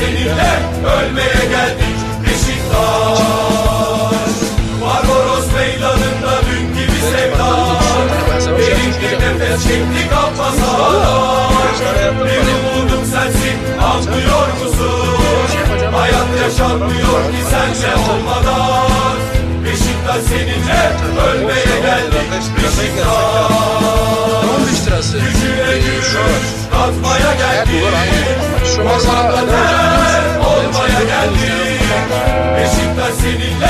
seninle ölmeye geldik Beşiktaş. Barbaros meydanında dün gibi sevda bir nefes çektik alma sağlar Bir umudum sensin anlıyor musun? Hayat yaşanmıyor ki senle olmadan. Beşiktaş seninle ölmeye geldik Beşiktaş. 15 lirası. Gücüne güç katmaya geldik. Şu mesela geldi. Beşiktaş seninle